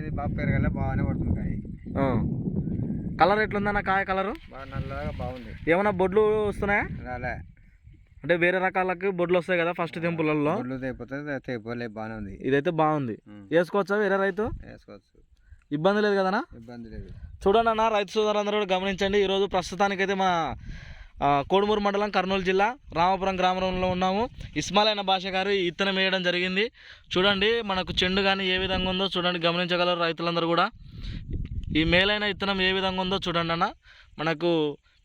ఇది బాగా పెరగలే బాగానే పడుతుంది కాయ. కలర్ ఎట్లుందన్న కాయ కలరు? బాగా నల్లగా బాగుంది. ఏమన్నా బొడ్లు వస్తున్నాయా? రాలే. అంటే వేరే రకాలకి బొడ్లు వస్తాయి కదా ఫస్ట్ తెంపులలో ఒడ్లు తెగిపోతుంది తెగిపోలే బాగానే ఉంది. ఇదైతే బాగుంది. వేసుకోవచ్చా వేరే రైతు? వేసుకోవచ్చు. ఇబ్బంది లేదు కదనా ఇబ్బంది లేదు. చూడండి అన్న రైతు సోదరులందరూ కూడా గమనించండి. ఈరోజు ప్రస్తుతానికైతే మన ఆ, కోడుమూరు మండలం కర్నూలు జిల్లా రామపురం గ్రామంలో ఉన్నాము. ఇస్మాయిల్ అనే భాష గారు ఇత్తనం వేయడం జరిగింది. చూడండి మనకు చెండు కానీ ఏ విధంగా ఉందో చూడండి గమనించగలరు రైతులందరూ కూడా. ఈ మేలైన ఇత్తనం ఏ విధంగా ఉందో చూడండి అన్న. మనకు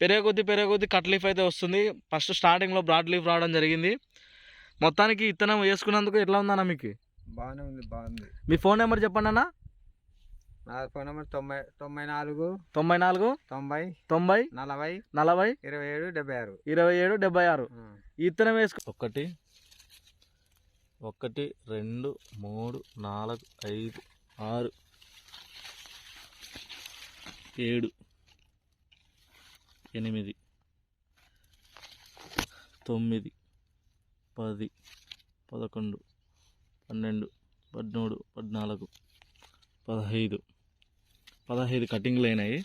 పెరిగే కొద్దీ పెరిగే కొద్దీ కట్ లీఫ్ అయితే వస్తుంది. ఫస్ట్ స్టార్టింగ్లో బ్రాడ్ లీఫ్ రావడం జరిగింది. మొత్తానికి ఇత్తనం వేసుకున్నందుకు ఎట్లా ఉందన్న మీకు? బాగానే ఉంది బాగుంది మీ ఫోన్ నెంబర్ చెప్పండి అన్న. నా ఫోన్ నెంబర్ తొంభై తొంభై నాలుగు తొంభై నాలుగు తొంభై తొంభై నలభై నలభై ఇరవై ఏడు డెబ్బై ఆరు. ఇరవై ఏడు డెబ్బై ఆరు. ఇత్తనం వేసుకో. ఒకటి ఒకటి రెండు మూడు నాలుగు ఐదు ఆరు ఏడు ఎనిమిది తొమ్మిది పది పదకొండు పన్నెండు పదమూడు పద్నాలుగు పదహైదు పదహైదు కటింగ్లు అయినాయి.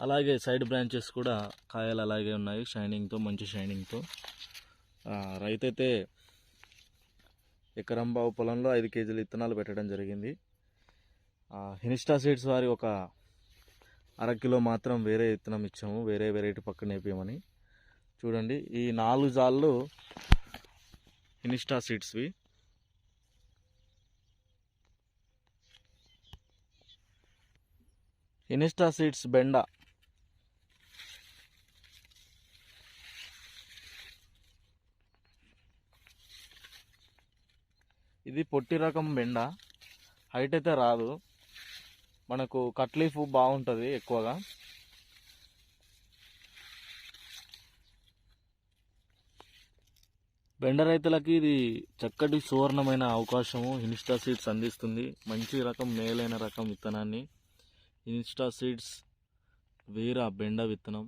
అలాగే సైడ్ బ్రాంచెస్ కూడా కాయలు అలాగే ఉన్నాయి. షైనింగ్తో మంచి షైనింగ్తో రైతైతే ఎకరం బావు పొలంలో ఐదు కేజీలు విత్తనాలు పెట్టడం జరిగింది. హినిస్టా సీడ్స్ వారి ఒక అర కిలో మాత్రం వేరే విత్తనం ఇచ్చాము. వేరే వెరైటీ పక్కన వేపించమని చూడండి ఈ నాలుగు జాళ్ళు హినిస్టా సీడ్స్వి ఇనిస్టా సీడ్స్ బెండ. ఇది పొట్టి రకం బెండ. హైట్ అయితే రాదు. మనకు కట్లీఫ్ బాగుంటుంది ఎక్కువగా. బెండ రైతులకి ఇది చక్కటి సువర్ణమైన అవకాశము. ఇన్స్టా సీడ్స్ అందిస్తుంది. మంచి రకం మేలైన రకం విత్తనాన్ని. ఇన్స్టా సీడ్స్ వేరా బెండ విత్తనం.